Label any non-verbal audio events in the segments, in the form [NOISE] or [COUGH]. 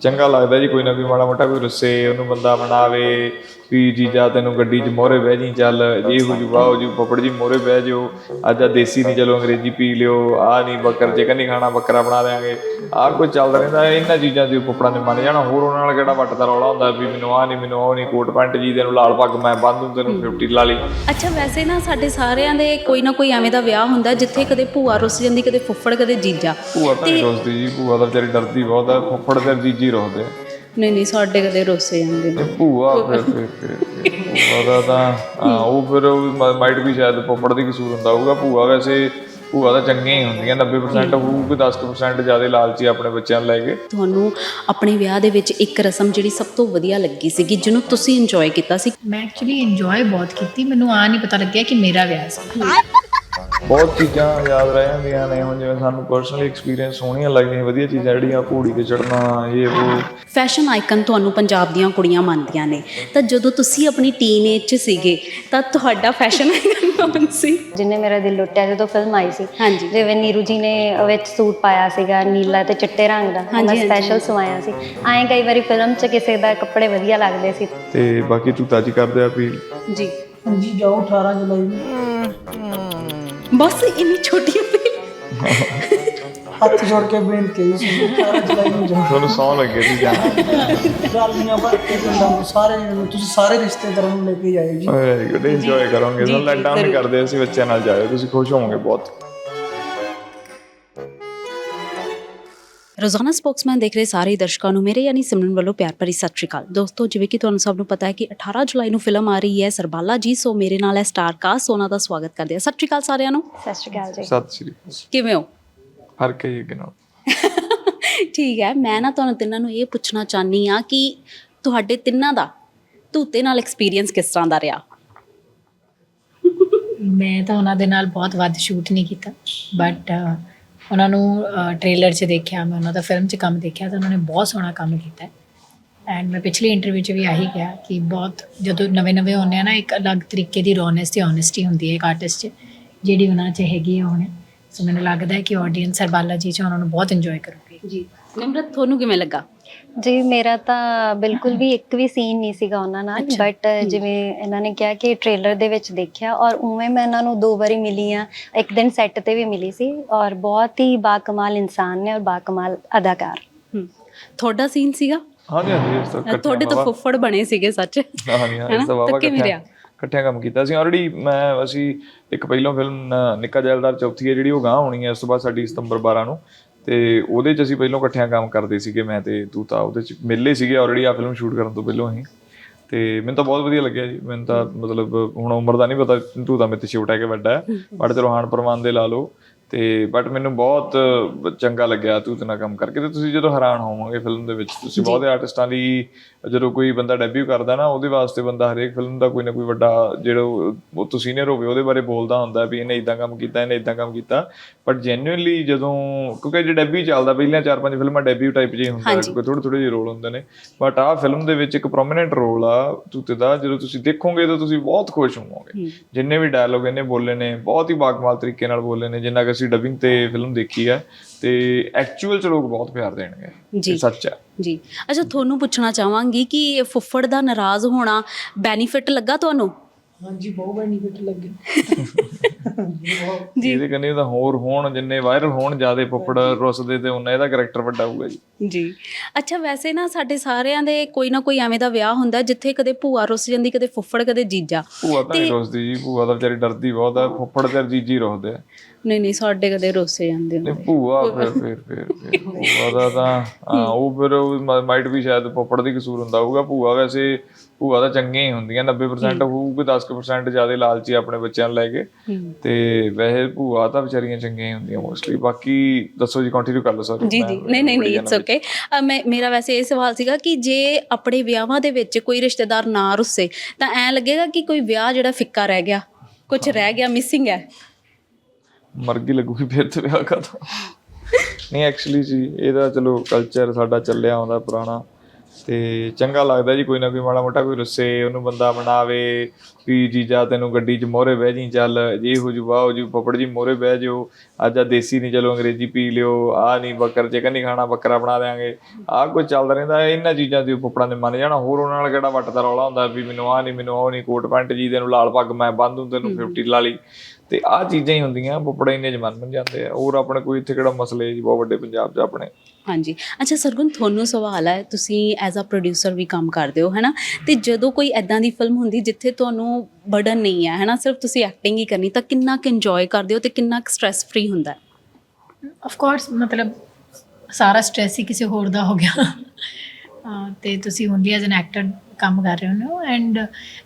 ਚੰਗਾ ਲੱਗਦਾ ਜੀ ਕੋਈ ਨਾ ਕੋਈ ਮਾੜਾ ਮੋਟਾ ਕੋਈ ਰੁੱਸੇ ਉਹਨੂੰ ਬੰਦਾ ਮਨਾਵੇ ਵੀ ਜੀਜਾ ਤੈਨੂੰ ਗੱਡੀ 'ਚ ਮੋਹਰੇ ਬਹਿ ਜੀ ਚੱਲ ਜੇ ਹੋ ਜੂ ਵਾਹ ਜੂ ਪਪੜ ਜੀ ਮੋਹਰੇ ਬਹਿ ਜਿਓ ਅੱਜ ਆ ਦੇਸੀ ਨਹੀਂ ਚਲੋ ਅੰਗਰੇਜ਼ੀ ਪੀ ਲਿਓ ਆ ਨਹੀਂ ਬੱਕਰ ਚਿਕਨ ਨਹੀਂ ਖਾਣਾ ਬੱਕਰਾ ਬਣਾ ਦੇਾਂਗੇ ਆਹ ਕੁਝ ਚੱਲਦਾ ਰਹਿੰਦਾ ਇਹਨਾਂ ਚੀਜ਼ਾਂ ਦੇ ਪਪੜਾਂ ਦੇ ਮੰਨ ਜਾਣਾ ਹੋਰ ਉਹਨਾਂ ਨਾਲ ਕਿਹੜਾ ਵੱਟ ਦਾ ਰੌਲਾ ਹੁੰਦਾ ਵੀ ਮੈਨੂੰ ਆ ਨਹੀਂ ਮੈਨੂੰ ਉਹ ਨਹੀਂ ਕੋਟ ਪੈਂਟ ਜੀ ਤੈਨੂੰ ਲਾਲ ਪੱਗ ਮੈਂ ਬੰਨ ਦੂੰ ਤੈਨੂੰ 50 ਲਾ ਲਈ। ਅੱਛਾ ਵੈਸੇ ਨਾ ਸਾਡੇ ਸਾਰਿਆਂ ਦੇ ਕੋਈ ਨਾ ਕੋਈ ਐਵੇਂ ਦਾ ਵਿਆਹ ਹੁੰਦਾ ਜਿੱਥੇ ਕਦੇ ਭੂਆ ਰੁੱਸ ਜਾਂਦੀ ਕਦੇ ਫੁੱਫੜ ਕਦੇ ਜੀਜਾ। ਭੂਆ ਤਾਂ ਰੋਸਦੀ ਜੀ ਭੂਆ ਤਾਂ ਵਿਚਾਰੀ ਡਰਦੀ ਬਹੁਤ ਹੈ ਫੁੱਫੜ ਤੇ ਜੀਜੀ ਰੋਸਦੇ ਆ ਨਹੀਂ ਨਹੀਂ ਸਾਡੇ ਕਦੇ ਰੁੱਸੇ ਜਾਂਦੇ ਨੇ। ਭੂਆ ਫਿਰ ਫਿਰ ਫਿਰ ਫਿਰ ਭੂਆ ਦਾ ਤਾਂ ਹਾਂ ਉਹ ਫਿਰ ਮਾਈਟ ਵੀ ਸ਼ਾਇਦ ਪੋਪੜ ਦੀ ਕਸੂਰ ਹੁੰਦਾ ਹੋਊਗਾ। ਭੂਆ ਵੈਸੇ ਭੂਆ ਤਾਂ ਚੰਗੀਆਂ ਹੀ ਹੁੰਦੀਆਂ 90% ਹੋਊਗੀ 10% ਜ਼ਿਆਦਾ ਲਾਲਚੀ ਆਪਣੇ ਬੱਚਿਆਂ ਨੂੰ ਲੈ ਕੇ? ਤੁਹਾਨੂੰ ਆਪਣੇ ਵਿਆਹ ਦੇ ਵਿੱਚ ਇੱਕ ਰਸਮ ਜਿਹੜੀ ਸਭ ਤੋਂ ਵਧੀਆ ਲੱਗੀ ਸੀਗੀ ਜਿਹਨੂੰ ਤੁਸੀਂ ਇੰਜੋਏ ਕੀਤਾ ਸੀ? ਮੈਂ ਐਕਚੁਅਲੀ ਇੰਜੋਏ ਬਹੁਤ ਕੀਤੀ ਮੈਨੂੰ ਆ ਨਹੀਂ ਪਤਾ ਲੱਗਿਆ ਕਿ ਮੇਰਾ ਵਿਆਹ ਸੀ। ਬਹੁਤ ਚੀਜ਼ਾਂ ਯਾਦ ਰਹਿ ਜਾਂਦੀਆਂ ਨੇ। ਹੁਣ ਜਿਵੇਂ ਸਾਨੂੰ ਪਰਸਨਲੀ ਐਕਸਪੀਰੀਅੰਸ ਸੋਹਣੀਆਂ ਲੱਗਦੀਆਂ ਵਧੀਆ ਚੀਜ਼ਾਂ ਜਿਹੜੀਆਂ ਘੋੜੀ ਤੇ ਚੜਨਾ ਇਹ ਉਹ। ਫੈਸ਼ਨ ਆਈਕਨ ਤੁਹਾਨੂੰ ਪੰਜਾਬ ਦੀਆਂ ਕੁੜੀਆਂ ਮੰਨਦੀਆਂ ਨੇ। ਤਾਂ ਜਦੋਂ ਤੁਸੀਂ ਆਪਣੀ ਟੀਨੇਜ 'ਚ ਸੀਗੇ ਤਾਂ ਤੁਹਾਡਾ ਫੈਸ਼ਨ ਆਈਕਨ ਕੌਣ ਸੀ? ਜਿਨੇ ਮੇਰਾ ਦਿਲ ਲੁੱਟਿਆ ਜਦੋਂ ਫਿਲਮ ਆਈ ਸੀ। ਹਾਂਜੀ। ਜਿਵੇਂ ਨੀਰੂ ਜੀ ਨੇ ਵਿੱਚ ਸੂਟ ਪਾਇਆ ਸੀਗਾ ਨੀਲਾ ਤੇ ਚਿੱਟੇ ਰੰਗ ਦਾ। ਮੈਂ ਸਪੈਸ਼ਲ ਸਵਾਇਆ ਸੀ। ਐਂ ਕਈ ਵਾਰੀ ਫਿਲਮ 'ਚ ਕਿਸੇ ਦਾ ਕੱਪੜੇ ਵਧੀਆ ਲੱਗਦੇ ਸੀ। ਤੇ ਬਾਕੀ ਤੂੰ ਤਾਜੀ ਕਰਦੇ ਆ ਅਪੀਲ। ਜੀ। ਹਾਂਜੀ ਜਾਓ 18 ਜੁਲਾਈ ਨੂੰ। ਬਸ ਇੰਨੀ ਛੋਟੀ ਉਮਰ ਹੱਥ ਜੋੜ ਕੇ ਬੇਨਤੀ ਹੈ ਜੀ 18 ਜੁਲਾਈ ਨੂੰ ਜਾਓ ਤੁਹਾਨੂੰ ਸੌ ਲੱਗੇ ਸੀ ਜਾਣਾ ਗਾਲੀਆਂ ਭਰ ਕੇ ਪਿੰਡਾਂ ਨੂੰ ਸਾਰੇ ਨੂੰ ਤੁਸੀਂ ਸਾਰੇ ਰਿਸ਼ਤੇਦਾਰਾਂ ਨੂੰ ਲੈ ਕੇ ਜਾਇਓ ਜੀ ਵੈਰੀ ਗੁੱਡ ਇੰਜੋਏ ਕਰੋਗੇ ਜੀ, ਸਾਨੂੰ ਲੈਟ ਡਾਊਨ ਨਹੀਂ ਜ਼ਰੂਰ। ਕਰਦੇ ਅਸੀਂ ਬੱਚਿਆਂ ਨਾਲ ਜਾਇਓ ਤੁਸੀਂ ਖੁਸ਼ ਹੋਵੋਗੇ ਬਹੁਤ ਰੋਜ਼ਾਨਾ ਸਪੋਕਸਮੈਨ ਦੇਖ ਰਹੇ ਸਾਰੇ ਦਰਸ਼ਕਾਂ ਨੂੰ ਮੇਰੇ ਯਾਨੀ ਸਿਮਰਨ ਵੱਲੋਂ ਪਿਆਰ ਭਰੀ ਸਤਿ ਸ਼੍ਰੀ ਅਕਾਲ। ਦੋਸਤੋ ਜਿਵੇਂ ਕਿ ਤੁਹਾਨੂੰ ਸਭ ਨੂੰ ਪਤਾ ਹੈ ਕਿ 18 ਜੁਲਾਈ ਨੂੰ ਫਿਲਮ ਆ ਰਹੀ ਹੈ ਸਰਬਾਲਾ ਜੀ ਸੋ ਮੇਰੇ ਨਾਲ ਹੈ ਸਟਾਰ ਕਾਸਟ ਉਹਨਾਂ ਦਾ ਸਵਾਗਤ ਕਰਦੇ ਆ ਸਤਿ ਸ਼੍ਰੀ ਅਕਾਲ ਸਾਰਿਆਂ ਨੂੰ। ਸਤਿ ਸ਼੍ਰੀ ਅਕਾਲ ਜੀ। ਸਤਿ ਸ਼੍ਰੀ ਅਕਾਲ। ਕਿਵੇਂ ਹੋ? ਫ਼ਰਕ ਹੈ ਜੀ ਨਾਲ। [LAUGHS] ਠੀਕ ਹੈ ਮੈਂ ਨਾ ਤੁਹਾਨੂੰ ਤਿੰਨਾਂ ਨੂੰ ਇਹ ਪੁੱਛਣਾ ਚਾਹਨੀ ਆ ਕਿ ਤੁਹਾਡੇ ਤਿੰਨਾਂ ਦਾ ਧੂਤੇ ਨਾਲ ਐਕਸਪੀਰੀਅੰਸ ਕਿਸ ਤਰ੍ਹਾਂ ਦਾ ਰਿਹਾ? ਮੈਂ ਤਾਂ ਉਹਨਾਂ ਦੇ ਨਾਲ ਬਹੁਤ ਵੱਧ ਸ਼ੂਟ ਨਹੀਂ ਕੀਤਾ ਬਟ ਉਹਨਾਂ ਨੂੰ ਟ੍ਰੇਲਰ 'ਚ ਦੇਖਿਆ, ਮੈਂ ਉਹਨਾਂ ਦਾ ਫਿਲਮ 'ਚ ਕੰਮ ਦੇਖਿਆ ਤਾਂ ਉਹਨਾਂ ਨੇ ਬਹੁਤ ਸੋਹਣਾ ਕੰਮ ਕੀਤਾ। ਐਂਡ ਮੈਂ ਪਿਛਲੀ ਇੰਟਰਵਿਊ 'ਚ ਵੀ ਆਹੀ ਕਿਹਾ ਕਿ ਬਹੁਤ, ਜਦੋਂ ਨਵੇਂ-ਨਵੇਂ ਹੁੰਦੇ ਆ ਨਾ, ਇੱਕ ਅਲੱਗ ਤਰੀਕੇ ਦੀ ਰੋਨੈਸ ਤੇ ਓਨੈਸਟੀ ਹੁੰਦੀ ਹੈ ਇੱਕ ਆਰਟਿਸਟ 'ਚ, ਜਿਹੜੀ ਉਹਨਾਂ 'ਚ ਹੈਗੀ ਹੈ ਹੁਣ। ਸੋ ਮੈਨੂੰ ਲੱਗਦਾ ਹੈ ਕਿ ਆਡੀਅנס ਸਰਬਾਲਾ ਜੀ 'ਚ ਉਹਨਾਂ ਨੂੰ ਬਹੁਤ ਇੰਜੋਏ ਕਰੂਗੀ। ਜੀ। ਨਿਮਰਤ, ਤੁਹਾਨੂੰ ਕਿਵੇਂ ਲੱਗਾ? ਜੀ ਮੇਰਾ ਤਾਂ ਬਿਲਕੁਲ ਵੀ ਇੱਕ ਵੀ ਸੀਨ ਨਹੀਂ ਸੀਗਾ ਉਹਨਾਂ ਨਾਲ। ਬਟ ਜਿਵੇਂ ਇਹਨਾਂ ਨੇ ਕਿਹਾ ਕਿ ਟ੍ਰੇਲਰ ਦੇ ਵਿੱਚ ਦੇਖਿਆ ਔਰ ਉਵੇਂ ਮੈਂ ਇਹਨਾਂ ਨੂੰ ਦੋ ਵਾਰੀ ਮਿਲੀ ਆ ਇੱਕ ਦਿਨ ਸੈੱਟ ਤੇ ਵੀ ਮਿਲੀ ਸੀ ਔਰ ਬਹੁਤ ਹੀ ਬਾਕਮਾਲ ਇਨਸਾਨ ਨੇ ਔਰ ਬਾਕਮਾਲ ਅਦਾਕਾਰ। ਤੁਹਾਡਾ ਸੀਨ ਸੀਗਾ? ਹਾਂਜੀ ਹਾਂਜੀ ਇਸ ਤੋਂ ਤੁਹਾਡੇ ਤਾਂ ਫੁੱਫੜ ਬਣੇ ਸੀਗੇ ਸੱਚ। ਹਾਂਜੀ ਹਾਂ? ਇਸ ਤੋਂ ਕਿਵੇਂ ਇਕੱਠਿਆਂ ਰਿਹਾ? ਇਕੱਠਿਆਂ ਕੰਮ ਕੀਤਾ ਸੀ। ਆਲਰੇਡੀ ਮੈਂ ਅਸੀਂ ਇੱਕ ਪਹਿਲੋਂ ਫਿਲਮ ਨਿੱਕਾ ਜੈਲਦਾਰ ਚੌਥੀ ਹੈ ਜਿਹੜੀ ਉਹ ਗਾਂ ਹੋਣੀ ਹੈ ਉਸ ਤੋਂ ਬਾਅਦ ਸਾਡੀ ਸਤੰਬਰ 12 ਨੂੰ। ਤੇ ਉਹਦੇ 'ਚ ਅਸੀਂ ਪਹਿਲੋਂ ਇਕੱਠਿਆਂ ਕੰਮ ਕਰਦੇ ਸੀਗੇ ਮੈਂ ਤੇ ਤੂੰ ਤਾਂ ਉਹਦੇ 'ਚ ਮਿਲੇ ਸੀਗੇ ਆਲਰੇਡੀ ਆ ਫਿਲਮ ਸ਼ੂਟ ਕਰਨ ਤੋਂ ਪਹਿਲੋਂ ਅਸੀਂ। ਤੇ ਮੈਨੂੰ ਤਾਂ ਬਹੁਤ ਵਧੀਆ ਲੱਗਿਆ ਜੀ। ਮੈਨੂੰ ਤਾਂ ਮਤਲਬ ਹੁਣ ਉਮਰ ਦਾ ਨਹੀਂ ਪਤਾ, ਤੂੰ ਤਾਂ ਮੇਰੇ ਤੇ ਛੋਟਾ ਹੈ ਕਿ ਵੱਡਾ ਹੈ। ਬਟ ਚਲੋ ਹਾਨ ਪ੍ਰਮਾਨ ਦੇ ਲਾ ਲਓ। ਤੇ ਬਟ ਮੈਨੂੰ ਬਹੁਤ ਚੰਗਾ ਲੱਗਿਆ ਤੂੰ ਤੇ ਨਾਲ ਕੰਮ ਕਰਕੇ ਤੇ ਤੁਸੀਂ ਜਦੋਂ ਹੈਰਾਨ ਹੋਵੋਗੇ ਫਿਲਮ ਦੇ ਵਿੱਚ ਤੁਸੀਂ ਬਹੁਤੇ ਆਰਟਿਸਟਾਂ ਦੀ ਜਦੋਂ ਕੋਈ ਬੰਦਾ ਡੈਬਿਊ ਕਰਦਾ ਨਾ ਉਹਦੇ ਵਾਸਤੇ ਬੰਦਾ ਹਰੇਕ ਫਿਲਮ ਦਾ ਕੋਈ ਨਾ ਕੋਈ ਵੱਡਾ ਜਿਹੜਾ ਉਹ ਤੋਂ ਸੀਨੀਅਰ ਹੋਵੇ ਉਹਦੇ ਬਾਰੇ ਬੋਲਦਾ ਹੁੰਦਾ ਵੀ ਇਹਨੇ ਇਦਾਂ ਕੰਮ ਕੀਤਾ ਇਹਨੇ ਇਦਾਂ ਕੰਮ ਕੀਤਾ। ਬਟ ਜੈਨੂਇਨਲੀ ਜਦੋਂ ਕਿਉਂਕਿ ਜੇ ਡੈਬਿਊ ਚੱਲਦਾ ਪਹਿਲੀਆਂ ਚਾਰ ਪੰਜ ਫਿਲਮਾਂ ਡੈਬਿਊ ਟਾਈਪ ਜਿਹੇ ਹੁੰਦਾ। ਕੋਈ ਥੋੜੇ ਥੋੜੇ ਜਿਹੇ ਰੋਲ ਹੁੰਦੇ ਨੇ। ਬਟ ਆਹ ਫਿਲਮ ਦੇ ਵਿੱਚ ਇੱਕ ਪ੍ਰੋਮਿਨੈਂਟ ਰੋਲ ਆ ਤੂਤੇ ਦਾ ਜਦੋਂ ਤੁਸੀਂ ਦੇਖੋਗੇ ਤਾਂ ਤੁਸੀਂ ਬਹੁਤ ਖੁਸ਼ ਹੋਵੋਗੇ। ਜਿੰਨੇ ਵੀ ਡਾਇਲੋਗ ਇਹਨੇ ਬੋਲੇ ਨੇ ਬਹੁਤ ਹੀ ਬਾਕਮਾਲ ਤਰੀਕੇ ਨਾਲ ਬੋਲੇ ਨੇ ਜਿੰਨਾ ਕਿ ਅਸੀਂ ਡਬਿੰਗ ਤੇ ਫਿਲਮ ਦੇਖੀ ਹੈ ਤੇ ਐਕਚੁਅਲ ਚ ਲੋਕ ਬਹੁਤ ਪਿਆਰ ਦੇਣਗੇ ਜੀ। ਸੱਚ ਹੈ ਜੀ। ਅੱਛਾ ਤੁਹਾਨੂੰ ਪੁੱਛਣਾ ਚਾਹਾਂਗੀ ਕਿ ਫੁੱਫੜ ਦਾ ਨਾਰਾਜ਼ ਹੋਣਾ ਬੈਨੀਫਿਟ ਲੱਗਾ ਤੁਹਾਨੂੰ? ਹਾਂਜੀ ਬਹੁਤ ਬੈਨੀਫਿਟ ਲੱਗੇ। ਜੀ। ਇਹਦੇ ਕੰਨੇ ਤਾਂ ਹੋਰ ਹੋਣ ਜਿੰਨੇ ਵਾਇਰਲ ਹੋਣ ਜਿਆਦੇ ਪੁੱਪੜ ਰੁੱਸਦੇ ਤੇ ਉਹਨਾਂ ਇਹਦਾ ਕੈਰੈਕਟਰ ਵੱਡਾ ਹੋਊਗਾ ਜੀ। ਜੀ। ਅੱਛਾ ਵੈਸੇ ਨਾ ਸਾਡੇ ਸਾਰਿਆਂ ਦੇ ਕੋਈ ਨਾ ਕੋਈ ਐਵੇਂ ਦਾ ਵਿਆਹ ਹੁੰਦਾ ਜਿੱਥੇ ਕਦੇ ਭੂਆ ਰੁੱਸ ਜਾਂਦੀ ਕਦੇ ਫੁੱਫੜ ਕਦੇ ਜੀਜਾ। ਭੂਆ ਤਾਂ ਰੁੱਸਦੀ ਜੀ ਭੂਆ ਤਾਂ ਵਿਚਾਰੀ ਡਰਦੀ ਬਹੁਤ ਆ ਫੁੱਫੜ ਤੇ ਜੀਜੀ ਰੁੱਸਦੇ ਆ। ਨਹੀਂ ਨਹੀਂ ਸਾਡੇ ਕਦੇ ਰੁੱਸੇ ਜਾਂਦੇ ਹੁੰਦੇ। ਭੂਆ ਫਿਰ ਫਿਰ ਫਿਰ ਫਿਰ। [LAUGHS] ਭੂਆ ਦਾ ਤਾਂ ਹਾਂ ਉਹ ਫਿਰ ਮਾਈਟ ਵੀ ਸ਼ਾਇਦ ਪੁੱਪੜ ਦੀ ਕਸੂਰ ਹੁੰਦਾ ਹੋਊਗਾ। ਭੂਆ ਵੈਸੇ ਭੂਆ ਤਾਂ ਚੰਗੀਆਂ ਹੀ ਹੁੰਦੀਆਂ 90% ਹੋਊਗੀ 10% ਜ਼ਿਆਦਾ ਲਾਲਚੀ ਆਪਣੇ ਬੱਚਿਆਂ ਨੂੰ ਲੈ ਕੇ। ਤੇ ਵੈਸੇ ਭੂਆ ਤਾਂ ਵਿਚਾਰੀਆਂ ਚੰਗੀਆਂ ਹੀ ਹੁੰਦੀਆਂ ਮੋਸਟਲੀ ਬਾਕੀ ਦੱਸੋ ਜੀ ਕੰਟੀਨਿਊ ਕਰ ਲਓ ਸੌਰੀ ਜੀ ਜੀ। ਨਹੀਂ ਨਹੀਂ ਨਹੀਂ ਇਟਸ ਓਕੇ ਮੈਂ ਮੇਰਾ ਵੈਸੇ ਇਹ ਸਵਾਲ ਸੀਗਾ ਕਿ ਜੇ ਆਪਣੇ ਵਿਆਹਾਂ ਦੇ ਵਿੱਚ ਕੋਈ ਰਿਸ਼ਤੇਦਾਰ ਨਾ ਰੁੱਸੇ ਤਾਂ ਐ ਲੱਗੇਗਾ ਕਿ ਕੋਈ ਵਿਆਹ ਜਿਹੜਾ ਫਿੱਕਾ ਰਹਿ ਗਿਆ ਕੁਝ ਰਹਿ ਗਿਆ ਮਿਸਿੰਗ ਹੈ? ਮਰਗੀ ਲੱਗੂਗੀ, ਫਿਰ ਤੇ ਵਿਆਹ ਕਰਦਾ ਨਹੀਂ ਐਕਚੁਅਲੀ ਜੀ, ਇਹਦਾ ਚਲੋ ਕਲਚਰ ਸਾਡਾ ਚੱਲਿਆ ਆਉਂਦਾ ਪੁਰਾਣਾ। ਤੇ ਚੰਗਾ ਲੱਗਦਾ ਜੀ, ਕੋਈ ਨਾ ਕੋਈ ਮਾੜਾ ਮੋਟਾ ਕੋਈ ਰੁੱਸੇ, ਉਹਨੂੰ ਬੰਦਾ ਬਣਾਵੇ ਵੀ ਜੀਜਾ ਤੈਨੂੰ ਗੱਡੀ 'ਚ ਮੋਹਰੇ ਬਹਿ ਜੀ ਚੱਲ ਜੇ ਹੋ ਜੂ ਵਾਹ ਹੋ ਜੂ ਪਪੜ ਜੀ ਮੋਹਰੇ ਬਹਿ ਜਿਓ ਅੱਜ ਆ ਦੇਸੀ ਨਹੀਂ ਚਲੋ ਅੰਗਰੇਜ਼ੀ ਪੀ ਲਿਓ ਆ ਨਹੀਂ ਬੱਕਰ ਚਿਕਨ ਨਹੀਂ ਖਾਣਾ ਬੱਕਰਾ ਬਣਾ ਦੇਾਂਗੇ ਆ ਕੁਝ ਚੱਲਦਾ ਰਹਿੰਦਾ ਇਹਨਾਂ ਚੀਜ਼ਾਂ ਦੇ ਪਪੜਾਂ ਦੇ ਮੰਨ ਜਾਣਾ। ਹੋਰ ਉਹਨਾਂ ਨਾਲ ਕਿਹੜਾ ਵੱਟ ਦਾ ਰੌਲਾ ਹੁੰਦਾ ਵੀ ਮੈਨੂੰ ਆ ਨਹੀਂ ਮੈਨੂੰ ਉਹ ਨਹੀਂ ਕੋਟ ਪੈਂਟ ਜੀ ਤੈਨੂੰ ਲਾਲ ਪੱਗ ਮੈਂ ਬੰਨ ਦੂੰ ਤੈਨੂੰ 50 ਲਾ ਲਈ। ਤੇ ਆ ਚੀਜ਼ਾਂ ਹੀ ਹੁੰਦੀਆਂ ਪਪੜੇ ਇੰਨੇ ਜਮਨ ਬਣ ਜਾਂਦੇ ਆ। ਹੋਰ ਆਪਣੇ ਕੋਈ ਇੱਥੇ ਕਿਹੜਾ ਮਸਲੇ ਜੀ ਬਹੁਤ ਵੱਡੇ ਪੰਜਾਬ 'ਚ ਆਪਣੇ। ਹਾਂਜੀ। ਅੱਛਾ ਸਰਗੁਣ ਤੁਹਾਨੂੰ ਸਵਾਲ ਹੈ ਤੁਸੀਂ ਐਜ਼ ਅ ਪ੍ਰੋਡਿਊਸਰ ਵੀ ਕੰਮ ਕਰਦੇ ਹੋ ਹੈਨਾ? ਤੇ ਜਦੋਂ ਕੋਈ ਐਦਾਂ ਦੀ ਫਿਲਮ ਹੁੰਦੀ ਜਿੱਥੇ ਤੁਹਾਨੂੰ ਬਰਡਨ ਨਹੀਂ ਹੈ ਹੈਨਾ? ਸਿਰਫ ਤੁਸੀਂ ਐਕਟਿੰਗ ਹੀ ਕਰਨੀ ਤਾਂ ਕਿੰਨਾ ਕੁ ਇੰਜੋਏ ਕਰਦੇ ਹੋ ਤੇ ਕਿੰਨਾ ਕੁ ਸਟ੍ਰੈਸ ਫ੍ਰੀ ਹੁੰਦਾ ਹੈ? ਆਫ ਕੋਰਸ ਮਤਲਬ ਸਾਰਾ ਸਟ੍ਰੈਸ ਹੀ ਕਿਸੇ ਹੋਰ ਦਾ ਹੋ ਗਿਆ। ਤੇ ਤੁਸੀਂ ਓਨਲੀ ਐਜ਼ ਐਨ ਐਕਟਰ ਕੰਮ ਕਰ ਰਹੇ ਹੋ ਐਂਡ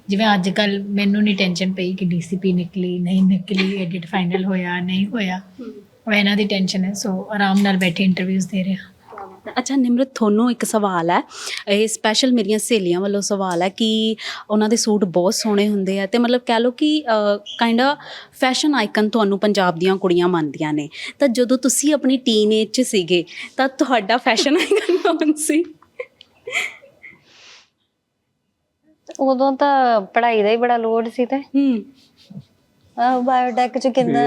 ਜਿਵੇਂ ਅੱਜ ਕੱਲ ਮੈਨੂੰ ਨਹੀਂ ਟੈਨਸ਼ਨ ਪਈ ਕਿ ਡੀਸੀਪੀ ਨਿਕਲੀ ਨਹੀਂ ਨਿਕਲੀ ਐਡਿਟ ਫਾਈਨਲ ਹੋਇਆ ਨਹੀਂ ਹੋਇਆ। ਉਹ ਇਹਨਾਂ ਦੀ ਟੈਨਸ਼ਨ ਹੈ ਸੋ ਆਰਾਮ ਨਾਲ ਬੈਠੇ ਇੰਟਰਵਿਊਜ਼ ਦੇ ਰਹੇ। ਹਾਂ ਅੱਛਾ ਨਿਮਰਤ ਤੁਹਾਨੂੰ ਇੱਕ ਸਵਾਲ ਹੈ। ਇਹ ਸਪੈਸ਼ਲ ਮੇਰੀਆਂ ਸਹੇਲੀਆਂ ਵੱਲੋਂ ਸਵਾਲ ਹੈ ਕਿ ਉਹਨਾਂ ਦੇ ਸੂਟ ਬਹੁਤ ਸੋਹਣੇ ਹੁੰਦੇ ਆ ਤੇ ਮਤਲਬ ਕਹਿ ਲਓ ਕਿ ਕਾਈਂਡਾ ਫੈਸ਼ਨ ਆਈਕਨ ਤੁਹਾਨੂੰ ਪੰਜਾਬ ਦੀਆਂ ਕੁੜੀਆਂ ਮੰਨਦੀਆਂ ਨੇ। ਤਾਂ ਜਦੋਂ ਤੁਸੀਂ ਆਪਣੀ ਟੀਨੇਜ 'ਚ ਸੀਗੇ ਤਾਂ ਤੁਹਾਡਾ ਫੈਸ਼ਨ ਆਈਕਨ [LAUGHS] ਕੌਣ ਸੀ? ਉਦੋਂ ਤਾਂ ਪੜ੍ਹਾਈ ਦਾ ਹੀ ਬੜਾ ਲੋਡ ਸੀ ਤੇ। ਹੂੰ। ਬਾਇਓਟੈਕ ਚ ਕਿੰਨਾ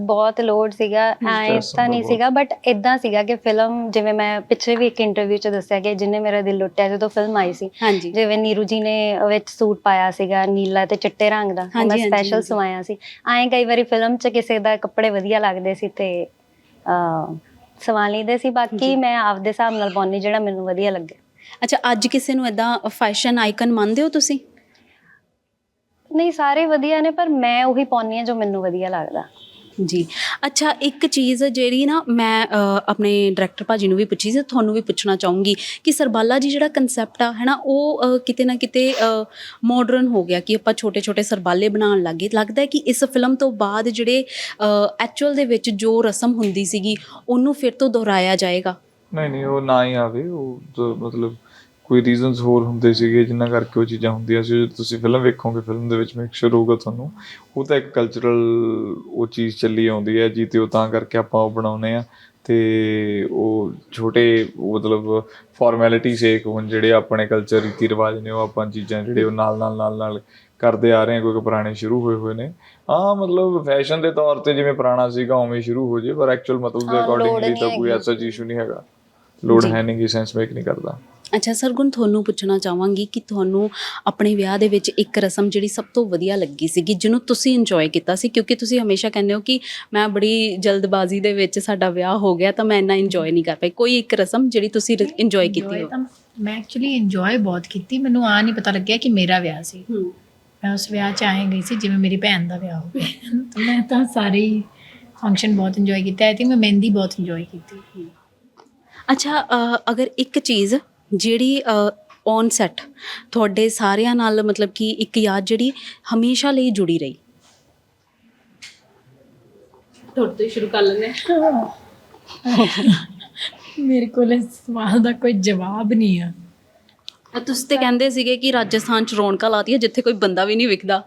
ਬਹੁਤ ਲੋਡ ਸੀਗਾ ਐ ਤਾਂ ਨਹੀਂ ਸੀਗਾ ਬਟ ਇਦਾਂ ਸੀਗਾ ਕਿ ਫਿਲਮ ਜਿਵੇਂ ਮੈਂ ਪਿੱਛੇ ਵੀ ਇੱਕ ਇੰਟਰਵਿਊ ਚ ਦੱਸਿਆ ਕਿ ਜਿਹਨੇ ਮੇਰਾ ਦਿਲ ਲੁੱਟਿਆ ਜਦੋਂ ਫਿਲਮ ਆਈ ਸੀ। ਜਿਵੇਂ ਨੀਰੂ ਜੀ ਨੇ ਵਿੱਚ ਸੂਟ ਪਾਇਆ ਸੀਗਾ ਨੀਲਾ ਤੇ ਚਿੱਟੇ ਰੰਗ ਦਾ ਮੈਂ ਸਪੈਸ਼ਲ। ਸਵਾਇਆ ਸੀ। ਐਂ ਕਈ ਵਾਰੀ ਫਿਲਮ 'ਚ ਕਿਸੇ ਦਾ ਕੱਪੜੇ ਵਧੀਆ ਲੱਗਦੇ ਸੀ ਤੇ ਅ ਸਵਾ ਲਈਦੇ ਸੀ। ਬਾਕੀ ਮੈਂ ਆਪਦੇ ਹਿਸਾਬ ਨਾਲ ਪਾਉਣੀ ਜਿਹੜਾ ਮੈਨੂੰ ਵਧੀਆ ਲੱਗੇ। ਅੱਛਾ ਅੱਜ ਕਿਸੇ ਨੂੰ ਇਦਾਂ ਫੈਸ਼ਨ ਆਈਕਨ ਮੰਨਦੇ ਹੋ ਤੁਸੀਂ? ਨਹੀਂ ਸਾਰੇ ਵਧੀਆ ਨੇ ਪਰ ਮੈਂ ਉਹੀ ਪਾਉਣੀ ਆ ਜੋ ਮੈਨੂੰ ਵਧੀਆ ਲੱਗਦਾ। ਜੀ। ਅੱਛਾ ਇੱਕ ਚੀਜ਼ ਜਿਹੜੀ ਨਾ ਮੈਂ ਆਪਣੇ ਡਾਇਰੈਕਟਰ ਭਾਜੀ ਨੂੰ ਵੀ ਪੁੱਛੀ ਸੀ ਤੁਹਾਨੂੰ ਵੀ ਪੁੱਛਣਾ ਚਾਹੂੰਗੀ ਕਿ ਸਰਬਾਲਾ ਜੀ ਜਿਹੜਾ ਕਨਸੈਪਟ ਆ ਹੈਨਾ ਉਹ ਕਿਤੇ ਨਾ ਕਿਤੇ ਮਾਡਰਨ ਹੋ ਗਿਆ ਕਿ ਆਪਾਂ ਛੋਟੇ ਛੋਟੇ ਸਰਬਾਲੇ ਬਣਾਉਣ ਲੱਗੇ। ਲੱਗਦਾ ਹੈ ਕਿ ਇਸ ਫਿਲਮ ਤੋਂ ਬਾਅਦ ਜਿਹੜੇ ਐਕਚੁਅਲ ਦੇ ਵਿੱਚ ਜੋ ਰਸਮ ਹੁੰਦੀ ਸੀਗੀ ਉਹਨੂੰ ਫਿਰ ਤੋਂ ਦੁਹਰਾਇਆ ਜਾਏਗਾ? ਨਹੀਂ ਨਹੀਂ ਉਹ ਨਾ ਹੀ ਆਵੇ ਉਹ ਮਤਲਬ ਕੋਈ ਰੀਜ਼ਨਸ ਹੋਰ ਹੁੰਦੇ ਸੀਗੇ ਜਿੰਨਾ ਕਰਕੇ ਉਹ ਚੀਜ਼ਾਂ ਹੁੰਦੀਆਂ ਸੀ ਜੇ ਤੁਸੀਂ ਫਿਲਮ ਵੇਖੋਗੇ ਫਿਲਮ ਦੇ ਵਿੱਚ ਮੇਕ ਸ਼ੋਰ ਹੋਊਗਾ ਤੁਹਾਨੂੰ ਉਹ ਤਾਂ ਇੱਕ ਕਲਚਰਲ ਉਹ ਚੀਜ਼ ਚੱਲੀ ਆਉਂਦੀ ਹੈ ਜੀ ਤੇ ਉਹ ਤਾਂ ਕਰਕੇ ਆਪਾਂ ਉਹ ਬਣਾਉਨੇ ਆ ਤੇ ਉਹ ਛੋਟੇ ਮਤਲਬ ਫਾਰਮੈਲਿਟੀ ਸੇਕ ਹੁਣ ਜਿਹੜੇ ਆਪਣੇ ਕਲਚਰ ਰੀਤੀ ਰਿਵਾਜ ਨੇ ਉਹ ਆਪਾਂ ਚੀਜ਼ਾਂ ਜਿਹੜੇ ਉਹ ਨਾਲ ਨਾਲ ਨਾਲ ਨਾਲ ਕਰਦੇ ਆ ਰਹੇ ਆ ਕਿਉਂਕਿ ਪੁਰਾਣੇ ਸ਼ੁਰੂ ਹੋਏ ਹੋਏ ਨੇ। ਹਾਂ ਮਤਲਬ ਫੈਸ਼ਨ ਦੇ ਤੌਰ ਤੇ ਜਿਵੇਂ ਪੁਰਾਣਾ ਸੀਗਾ ਉਵੇਂ ਸ਼ੁਰੂ ਹੋ ਜੇ ਪਰ ਐਕਚੁਅਲ ਮਤਲਬ ਦੇ ਅਕੋਰਡਿੰਗਲੀ ਤਾਂ ਕੋਈ। ਐਸਾ ਇਸ਼ੂ ਨਹੀਂ ਹੈਗਾ। ਲੋਡ ਹੈ ਨਹੀਂ ਕਿ ਸੈਂਸ ਮੇਕ ਨਹੀਂ ਕਰਦਾ। ਅੱਛਾ ਸਰਗੁਣ ਤੁਹਾਨੂੰ ਪੁੱਛਣਾ ਚਾਹਾਂਗੀ ਕਿ ਤੁਹਾਨੂੰ ਆਪਣੇ ਵਿਆਹ ਦੇ ਵਿੱਚ ਇੱਕ ਰਸਮ ਜਿਹੜੀ ਸਭ ਤੋਂ ਵਧੀਆ ਲੱਗੀ ਸੀਗੀ ਜਿਹਨੂੰ ਤੁਸੀਂ ਇੰਜੋਏ ਕੀਤਾ ਸੀ? ਕਿਉਂਕਿ ਤੁਸੀਂ ਹਮੇਸ਼ਾ ਕਹਿੰਦੇ ਹੋ ਕਿ ਮੈਂ ਬੜੀ ਜਲਦਬਾਜ਼ੀ ਦੇ ਵਿੱਚ ਸਾਡਾ ਵਿਆਹ ਹੋ ਗਿਆ ਤਾਂ ਮੈਂ ਇੰਨਾ ਇੰਜੋਏ ਨਹੀਂ ਕਰ ਪਾਈ। ਕੋਈ ਇੱਕ ਰਸਮ ਜਿਹੜੀ ਤੁਸੀਂ ਇੰਜੋਏ ਕੀਤੀ ਹੋ ਮੈਂ ਐਕਚੁਅਲੀ ਇੰਜੋਏ ਬਹੁਤ ਕੀਤੀ। ਮੈਨੂੰ ਆ ਨਹੀਂ ਪਤਾ ਲੱਗਿਆ ਕਿ ਮੇਰਾ ਵਿਆਹ ਸੀ। ਹੂੰ। ਮੈਂ ਉਸ ਵਿਆਹ 'ਚ ਆਏ ਗਈ ਸੀ ਜਿਵੇਂ ਮੇਰੀ ਭੈਣ ਦਾ ਵਿਆਹ ਹੋਵੇ ਤਾਂ ਮੈਂ ਤਾਂ ਸਾਰੇ ਫੰਕਸ਼ਨ ਬਹੁਤ ਇੰਜੋਏ ਕੀਤਾ। ਆਈ ਥਿੰਕ ਮੈਂ ਮਹਿੰਦੀ ਬਹੁਤ ਇੰਜੋਏ ਕੀਤੀ। ਅੱਛਾ ਅਗਰ ਇੱਕ ਚੀਜ਼ ਜਿਹੜੀ ਔਨ ਸੈਟ ਤੁਹਾਡੇ ਸਾਰਿਆਂ ਨਾਲ ਮਤਲਬ ਕਿ ਇੱਕ ਯਾਦ ਜਿਹੜੀ ਹਮੇਸ਼ਾ ਲਈ ਜੁੜੀ ਰਹੀ। ਤੁਹਾਡੇ ਤੋਂ ਸ਼ੁਰੂ ਕਰ ਲੈਂਦੇ ਮੇਰੇ ਕੋਲ ਇਸ ਸਵਾਲ ਦਾ ਕੋਈ ਜਵਾਬ ਨਹੀਂ ਆ। ਆ ਤੁਸੀਂ ਤੇ ਕਹਿੰਦੇ ਸੀਗੇ ਕਿ ਰਾਜਸਥਾਨ ਚ ਰੌਣਕਾਂ ਲਾਤੀਆਂ ਜਿੱਥੇ ਕੋਈ ਬੰਦਾ ਵੀ ਨਹੀਂ ਵਿਕਦਾ।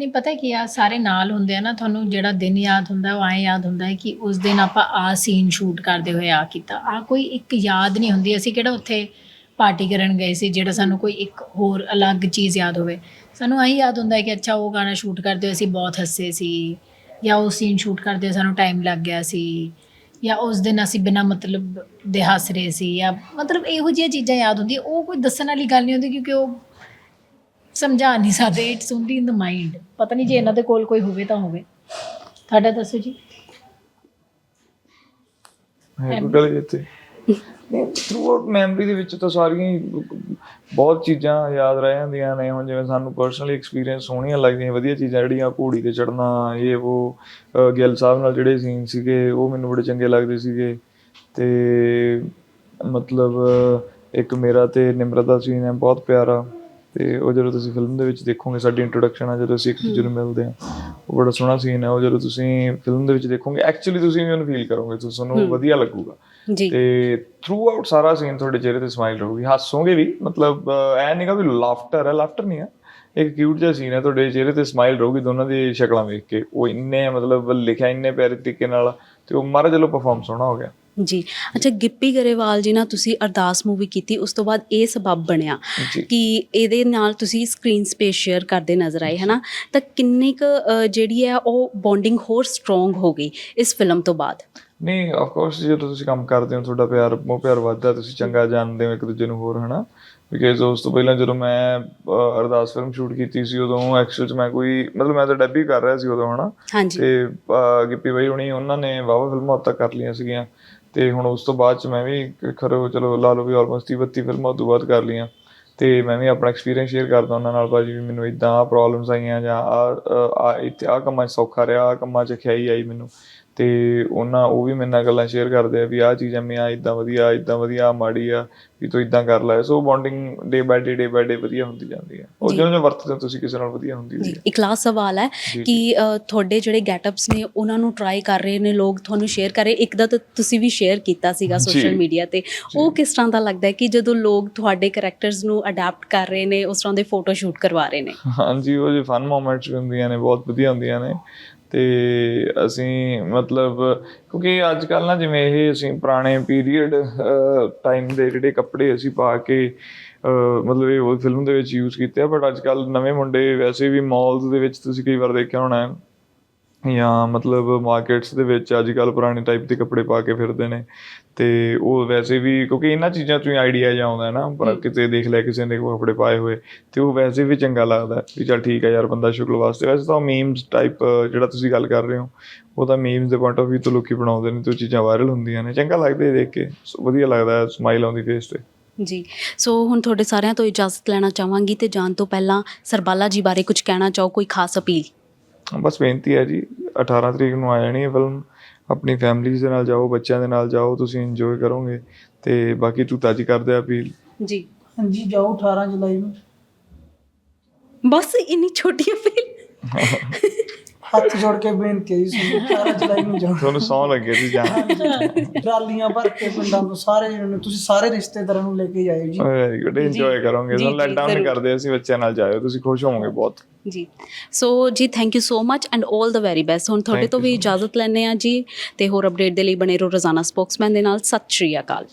ਨਹੀਂ, ਪਤਾ ਕੀ ਆ, ਸਾਰੇ ਨਾਲ ਹੁੰਦੇ ਆ ਨਾ, ਤੁਹਾਨੂੰ ਜਿਹੜਾ ਦਿਨ ਯਾਦ ਹੁੰਦਾ, ਉਹ ਐਂ ਯਾਦ ਹੁੰਦਾ ਹੈ ਕਿ ਉਸ ਦਿਨ ਆਪਾਂ ਆ ਸੀਨ ਸ਼ੂਟ ਕਰਦੇ ਹੋਏ ਆ ਕੀਤਾ। ਆ ਕੋਈ ਇੱਕ ਯਾਦ ਨਹੀਂ ਹੁੰਦੀ, ਅਸੀਂ ਕਿਹੜਾ ਉੱਥੇ ਪਾਰਟੀ ਕਰਨ ਗਏ ਸੀ, ਜਿਹੜਾ ਸਾਨੂੰ ਕੋਈ ਇੱਕ ਹੋਰ ਅਲੱਗ ਚੀਜ਼ ਯਾਦ ਹੋਵੇ। ਸਾਨੂੰ ਐਂ ਯਾਦ ਹੁੰਦਾ ਹੈ ਕਿ ਅੱਛਾ, ਉਹ ਗਾਣਾ ਸ਼ੂਟ ਕਰਦੇ ਹੋਏ ਅਸੀਂ ਬਹੁਤ ਹੱਸੇ ਸੀ, ਜਾਂ ਉਹ ਸੀਨ ਸ਼ੂਟ ਕਰਦੇ ਹੋਏ ਸਾਨੂੰ ਟਾਈਮ ਲੱਗ ਗਿਆ ਸੀ, ਜਾਂ ਉਸ ਦਿਨ ਅਸੀਂ ਬਿਨਾਂ ਮਤਲਬ ਦੇ ਹੱਸ ਰਹੇ ਸੀ, ਜਾਂ ਮਤਲਬ ਇਹੋ ਜਿਹੀਆਂ ਚੀਜ਼ਾਂ ਯਾਦ ਹੁੰਦੀਆਂ। ਉਹ ਕੋਈ ਦੱਸਣ ਵਾਲੀ ਗੱਲ ਨਹੀਂ ਹੁੰਦੀ, ਕਿਉਂਕਿ ਉਹ ਸਮਝਾ ਨਹੀਂ ਸਕਦੇ it's only in the mind ਪਤਾ ਨਹੀਂ ਜੇ ਇਹਨਾਂ ਦੇ ਕੋਲ ਕੋਈ ਹੋਵੇ ਤਾਂ ਹੋਵੇ। ਤੁਹਾਡਾ ਦੱਸੋ ਜੀ। ਹੈ ਕੋਈ ਗੱਲ ਇੱਥੇ। ਥਰੂ ਮੈਮਰੀ ਦੇ ਵਿੱਚ ਤਾਂ ਸਾਰੀਆਂ ਹੀ ਬਹੁਤ ਚੀਜ਼ਾਂ ਯਾਦ ਰਹਿ ਜਾਂਦੀਆਂ ਨੇ। ਹੁਣ ਜਿਵੇਂ ਸਾਨੂੰ ਪਰਸਨਲੀ ਐਕਸਪੀਰੀਅੰਸ ਸੋਹਣੀਆਂ ਲੱਗਦੀਆਂ, ਵਧੀਆ ਚੀਜ਼ਾਂ ਜਿਹੜੀਆਂ ਘੋੜੀ ਤੇ ਚੜਨਾ ਇਹ ਉਹ ਗਿੱਲ ਸਾਹਿਬ ਨਾਲ ਜਿਹੜੇ ਸੀਨ ਸੀਗੇ, ਉਹ ਮੈਨੂੰ ਬੜੇ ਚੰਗੇ ਲੱਗਦੇ ਸੀਗੇ। ਤੇ ਮਤਲਬ, ਇੱਕ ਮੇਰਾ ਤੇ ਨਿਮਰਤ ਦਾ ਸੀਨ ਹੈ, ਬਹੁਤ ਪਿਆਰਾ। ਤੇ ਉਹ ਜਦੋਂ ਤੁਸੀਂ ਫਿਲਮ ਦੇ ਵਿੱਚ ਦੇਖੋਗੇ ਸਾਡੀ ਇੰਟਰੋਡਕਸ਼ਨ ਆ ਜਦੋਂ ਅਸੀਂ ਇੱਕ ਦੂਜੇ ਨੂੰ ਮਿਲਦੇ ਆ ਉਹ ਬੜਾ ਸੋਹਣਾ ਸੀਨ ਹੈ ਉਹ ਜਦੋਂ ਤੁਸੀਂ ਫਿਲਮ ਦੇ ਵਿੱਚ ਦੇਖੋਗੇ ਐਕਚੁਅਲੀ ਤੁਸੀਂ ਵੀ ਉਹਨੂੰ ਫੀਲ ਕਰੋਗੇ ਤੁਸੀਂ ਤੁਹਾਨੂੰ ਵਧੀਆ ਲੱਗੂਗਾ। ਜੀ। ਤੇ ਥਰੂ ਆਊਟ ਸਾਰਾ ਸੀਨ ਤੁਹਾਡੇ ਚਿਹਰੇ ਤੇ ਸਮਾਈਲ ਰਹੂਗੀ ਹੱਸੋਗੇ ਵੀ ਮਤਲਬ ਐ ਨਹੀਂਗਾ ਵੀ ਲਾਫਟਰ ਹੈ ਲਾਫਟਰ ਨਹੀਂ ਹੈ ਇੱਕ ਕਿਊਟ ਜਿਹਾ ਸੀਨ ਹੈ ਤੁਹਾਡੇ ਚਿਹਰੇ ਤੇ ਸਮਾਈਲ ਰਹੂਗੀ ਦੋਨਾਂ ਦੀ ਸ਼ਕਲਾਂ ਵੇਖ ਕੇ ਉਹ ਇੰਨੇ ਮਤਲਬ ਲਿਖਿਆ ਇੰਨੇ ਪਿਆਰੇ ਤਰੀਕੇ ਨਾਲ ਤੇ ਉਹ ਮਾਰਾ ਚਲੋ ਪਰਫਾਰਮ ਸੋਹਣਾ ਹੋ ਗਿਆ। ਜੀ। ਅੱਛਾ ਗਿੱਪੀ ਗਰੇਵਾਲ ਜੀ ਨਾਲ ਤੁਸੀਂ ਅਰਦਾਸ ਮੂਵੀ ਕੀਤੀ ਉਸ ਤੋਂ ਬਾਅਦ ਇਹ ਸਬਬ ਬਣਿਆ ਕਿ ਇਹਦੇ ਨਾਲ ਤੁਸੀਂ ਸਕਰੀਨ ਸਪੇਸ ਸ਼ੇਅਰ ਕਰਦੇ ਨਜ਼ਰ ਆਏ ਹਨਾ? ਤਾਂ ਕਿੰਨੀ ਕੁ ਜਿਹੜੀ ਹੈ ਉਹ ਬੌਂਡਿੰਗ ਹੋਰ ਸਟਰੋਂਗ ਹੋ ਗਈ ਇਸ ਫਿਲਮ ਤੋਂ ਬਾਅਦ? ਨਹੀਂ ਆਫ ਕੋਰਸ ਜਦੋਂ ਤੁਸੀਂ ਕੰਮ ਕਰਦੇ ਹੋ ਤੁਹਾਡਾ ਪਿਆਰ ਮੋਹ ਪਿਆਰ ਵੱਧਦਾ ਤੁਸੀਂ ਚੰਗਾ ਜਾਣਦੇ ਹੋ ਇੱਕ ਦੂਜੇ ਨੂੰ ਹੋਰ ਹਨਾ? ਬਿਕਾਜ਼ ਉਸ ਤੋਂ ਪਹਿਲਾਂ ਜਦੋਂ ਮੈਂ ਅਰਦਾਸ ਫਿਲਮ ਸ਼ੂਟ ਕੀਤੀ ਸੀ ਉਦੋਂ ਐਕਚੁਅਲ ਚ ਮੈਂ ਕੋਈ ਮਤਲਬ ਮੈਂ ਤਾਂ ਡੈਬਿਊ ਕਰ ਰਿਹਾ ਸੀ ਉਦੋਂ ਹਨਾ? ਤੇ ਗਿੱਪੀ ਬਾਈ ਹੁਣੀ ਉਹਨਾਂ ਨੇ ਵਾਵਾ ਫਿਲਮਾਂ ਉਦ ਤੱਕ ਕਰ ਲਈਆਂ ਸੀਗੀਆਂ। ਤੇ ਹੁਣ ਉਸ ਤੋਂ ਬਾਅਦ ਚ ਮੈਂ ਵੀ ਖਰੋ ਚਲੋ ਲਾ ਲਓ ਵੀ ਆਲਮੋਸਟ 30 32 ਫਿਲਮਾਂ ਉਦੋਂ ਬਾਅਦ ਕਰ ਲਈਆਂ। ਤੇ ਮੈਂ ਵੀ ਆਪਣਾ ਐਕਸਪੀਰੀਅੰਸ ਸ਼ੇਅਰ ਕਰਦਾ ਉਹਨਾਂ ਨਾਲ ਭਾਜੀ ਵੀ ਮੈਨੂੰ ਇਦਾਂ ਆ ਪ੍ਰੋਬਲਮਸ ਆਈਆਂ ਜਾਂ ਆ ਆ ਇੱਥੇ ਆ ਕੰਮਾਂ 'ਚ ਸੌਖਾ ਰਿਹਾ ਆ ਕੰਮਾਂ 'ਚ ਖਿਆਈ ਆਈ ਮੈਨੂੰ। ਤੇ ਉਹਨਾਂ ਉਹ ਵੀ ਮੇਰੇ ਨਾਲ ਗੱਲਾਂ ਸ਼ੇਅਰ ਕਰਦੇ ਆ ਵੀ ਆਹ ਚੀਜ਼ ਐਵੇਂ ਆ ਇਦਾਂ ਵਧੀਆ ਇਦਾਂ ਵਧੀਆ ਆਹ ਮਾੜੀ ਆ ਵੀ ਤੂੰ ਇਦਾਂ ਕਰ ਲੈ। ਸੋ ਬੌਂਡਿੰਗ ਡੇ ਬਾਈ ਡੇ ਡੇ ਬਾਈ ਡੇ ਵਧੀਆ ਹੁੰਦੀ ਜਾਂਦੀ ਹੈ ਉਹ ਜੀ। ਜਦੋਂ ਜਦੋਂ ਵਰਤਦੇ ਤੁਸੀਂ ਕਿਸੇ ਨਾਲ ਵਧੀਆ ਹੁੰਦੀ ਹੈ ਇੱਕ ਲਾਸਟ ਸਵਾਲ ਹੈ ਕਿ ਤੁਹਾਡੇ ਜਿਹੜੇ ਗੈਟਅਪਸ ਨੇ ਉਹਨਾਂ ਨੂੰ ਟਰਾਈ ਕਰ ਰਹੇ ਨੇ ਲੋਕ ਤੁਹਾਨੂੰ ਸ਼ੇਅਰ ਕਰ ਰਹੇ? ਇੱਕ ਦਾ ਤਾਂ ਤੁਸੀਂ ਵੀ ਸ਼ੇਅਰ ਕੀਤਾ ਸੀਗਾ। ਸੋਸ਼ਲ ਮੀਡੀਆ ਤੇ। ਉਹ ਕਿਸ ਤਰ੍ਹਾਂ ਦਾ ਲੱਗਦਾ ਹੈ ਕਿ ਜਦੋਂ ਲੋਕ ਤੁਹਾਡੇ ਕੈਰੈਕਟਰਸ ਨੂੰ ਅਡਾਪਟ ਕਰ ਰਹੇ ਨੇ ਉਸ ਤਰ੍ਹਾਂ ਦੇ ਫੋਟੋ ਸ਼ੂਟ ਕਰਵਾ ਰਹੇ ਨੇ? ਹਾਂਜੀ ਉਹ ਜੇ ਫਨ ਮੂਮੈਂਟਸ ਹੁੰਦੀਆਂ ਨੇ ਬਹੁਤ ਵਧੀਆ ਹੁੰਦੀਆਂ ਨੇ। ਤੇ ਅਸੀਂ ਮਤਲਬ, ਕਿਉਂਕਿ ਅੱਜ ਕੱਲ ਨਾ ਜਿਵੇਂ ਇਹ ਅਸੀਂ ਪੁਰਾਣੇ ਪੀਰੀਅਡ ਟਾਈਮ ਦੇ ਜਿਹੜੇ ਕੱਪੜੇ ਅਸੀਂ ਪਾ ਕੇ ਮਤਲਬ ਇਹ ਉਹ ਫਿਲਮ ਦੇ ਵਿੱਚ ਯੂਜ਼ ਕੀਤੇ ਆ ਬਟ ਅੱਜ ਕੱਲ ਨਵੇਂ ਮੁੰਡੇ ਵੈਸੇ ਵੀ ਮਾਲਸ ਦੇ ਵਿੱਚ ਤੁਸੀਂ ਕਈ ਵਾਰ ਦੇਖਿਆ ਹੋਣਾ ਜਾਂ ਮਤਲਬ ਮਾਰਕੀਟਸ ਦੇ ਵਿੱਚ ਅੱਜ ਕੱਲ ਪੁਰਾਣੇ ਟਾਈਪ ਦੇ ਕੱਪੜੇ ਪਾ ਕੇ ਫਿਰਦੇ ਨੇ। ਤੇ ਉਹ ਵੈਸੇ ਵੀ ਕਿਉਂਕਿ ਇਹਨਾਂ ਚੀਜ਼ਾਂ ਤੋਂ ਹੀ ਆਈਡੀਆ ਜਾਂ ਆਉਂਦਾ ਹੈ ਨਾ ਪਰ ਕਿਤੇ ਦੇਖ ਲਿਆ ਕਿਸੇ ਨੇ ਕੱਪੜੇ ਪਾਏ ਹੋਏ ਤੇ ਉਹ ਵੈਸੇ ਵੀ ਚੰਗਾ ਲੱਗਦਾ ਵੀ ਚਲ ਠੀਕ ਹੈ ਯਾਰ ਬੰਦਾ ਸ਼ੁਕਲ ਵਾਸਤੇ। ਵੈਸੇ ਤਾਂ ਮੀਮਸ ਟਾਈਪ ਜਿਹੜਾ ਤੁਸੀਂ ਗੱਲ ਕਰ ਰਹੇ ਹੋ ਉਹ ਤਾਂ ਮੀਮਸ ਦੇ ਪੁਆਇੰਟ ਆਫ View ਤੋਂ ਲੋਕੀ ਬਣਾਉਂਦੇ ਨੇ ਤੇ ਉਹ ਚੀਜ਼ਾਂ ਵਾਇਰਲ ਹੁੰਦੀਆਂ ਨੇ। ਚੰਗਾ ਲੱਗਦਾ ਦੇਖ ਕੇ ਸੋ ਵਧੀਆ ਲੱਗਦਾ ਸਮਾਈਲ ਆਉਂਦੀ ਫੇਸ ਤੇ। ਜੀ। ਸੋ ਹੁਣ ਤੁਹਾਡੇ ਸਾਰਿਆਂ ਤੋਂ ਇਜਾਜ਼ਤ ਲੈਣਾ ਚਾਹਾਂਗੀ ਤੇ ਜਾਣ ਤੋਂ ਪਹਿਲਾਂ ਸਰਬਾਲਾ ਜੀ ਬਾਰੇ ਕੁਝ ਕਹਿਣਾ ਚਾਹੋ ਕੋਈ ਖਾਸ ਅਪੀਲ? ਬਸ ਬੇਨਤੀ ਹੈ ਜੀ 18 ਤਰੀਕ ਨੂੰ ਆ ਜਾਣੀ ਹੈ ਫਿਲਮ ਆਪਣੀ ਫੈਮਿਲੀਜ਼ ਦੇ ਨਾਲ ਜਾਓ ਬੱਚਿਆਂ ਦੇ ਨਾਲ ਜਾਓ ਤੁਸੀਂ ਇੰਜੋਏ ਕਰੋਗੇ ਤੇ ਬਾਕੀ ਤੂੰ ਤਾਜੀ ਕਰਦੇ ਆ ਅਪੀਲ ਜੀ। ਹਾਂਜੀ ਜਾਓ 18 ਜੁਲਾਈ ਨੂੰ। ਬਸ ਇੰਨੀ ਛੋਟੀ ਅਪੀਲ [LAUGHS] ਹੱਥ ਜੋੜ ਕੇ ਬੇਨਤੀ ਹੈ ਜੀ 18 ਜੁਲਾਈ ਨੂੰ ਜਾਓ ਤੁਹਾਨੂੰ ਸੌ ਲੱਗੇ ਸੀ ਜਾਣ। ਟਰਾਲੀਆਂ ਭਰ ਕੇ ਪਿੰਡਾਂ ਤੋਂ ਸਾਰੇ ਜਿਹਨਾਂ ਨੂੰ ਤੁਸੀਂ ਸਾਰੇ ਰਿਸ਼ਤੇਦਾਰਾਂ ਨੂੰ ਲੈ ਕੇ ਜਾਇਓ ਜੀ। ਵੈਰੀ ਗੁੱਡ ਇੰਜੋਏ ਕਰੋਗੇ ਜੀ, ਤੁਹਾਨੂੰ ਜੀ, ਲੈਟ ਡਾਊਨ ਨਹੀਂ ਜ਼ਰੂਰ। ਕਰਦੇ ਅਸੀਂ ਬੱਚਿਆਂ ਨਾਲ ਜਾਇਓ ਤੁਸੀਂ ਖੁਸ਼ ਹੋਵੋਗੇ ਬਹੁਤ। ਜੀ। ਸੋ ਜੀ thank you so much and 올 the very best ਹੁਣ ਤੁਹਾਡੇ ਤੋਂ ਵੀ. ਇਜਾਜ਼ਤ ਲੈਣੇ ਆ ਜੀ ਤੇ ਹੋਰ ਅਪਡੇਟ ਦੇ ਲਈ ਬਣੇ ਰਹੋ ਰੋਜ਼ਾਨਾ ਸਪੋਕਸਮੈਨ ਦੇ ਨਾਲ। ਸਤਿ ਸ਼੍ਰੀ ਅਕਾਲ।